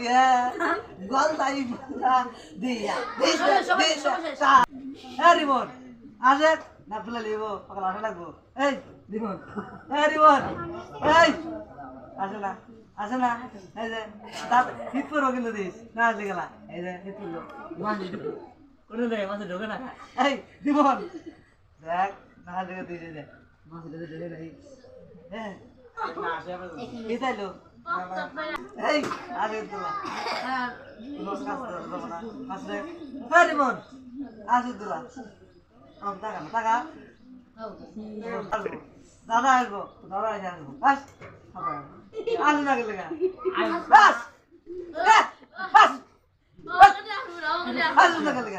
ইয়া গলদাই দিয়া this this হ্যাঁ রিমন আসে না তুলে লিব পাগল আসে লাগবো এই রিমন এই রিমন এই আসে না আসে না এই যে দাঁত হিট কিন্তু দিস না আসলে গেলা এই যে হিট করল মাঝে ঢুকো মাঝে ঢোকে না এই রিমন দেখ না আসলে দিস এই মাঝে ঢুকে ঢুকে নাই হ্যাঁ এটাইলো এই আরে তোলা আসলে হ্যাঁ রিমন আসে তোলা টাকা না টাকা? দাদা আসব দাদা এসে আসব। বাস আসুন না গেলে বাস বাস আসুন না গেলে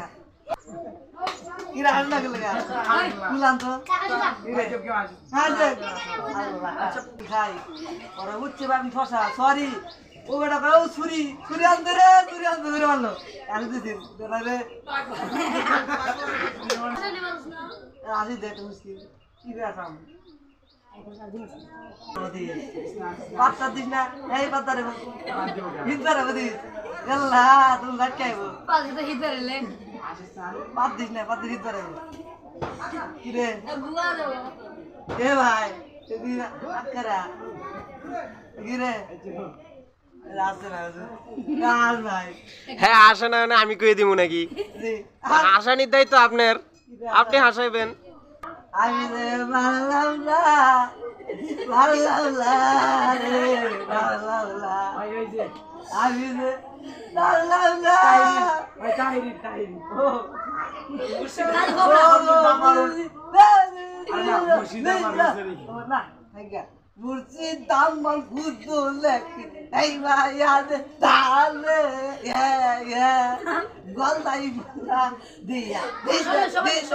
কিরা আসুন না গেলে বুঝলাম তো। খাই। ওরা উঠছে আমি ফসা সরি। ও বেটা কয় ও ছুরি ছুরি আনতে রে ছুরি আনতে ধরে মারলো আমি দিছি রে। আসি দেখ মুশকিল কি রে আসাম? পাত্তা দিস না। এই পাত্তা রে হিন্দা রে এল্লা তুমি লাটকাইবো পাত দিস না দিস এ ভাই আকারা হ্যাঁ আসে না আমি কয়ে দিব নাকি? জি। হাসানির দায়িত্ব আপনার। আপনি হাসাইবেন। আমি মারলাম না রে না। আমি না। না, থাইকা। মুর্শিদ দাম বল ফুদ্দু লেখি এই মায়াদে তালে ইয়া ইয়া গলদাই দিয়া দিশ দিশ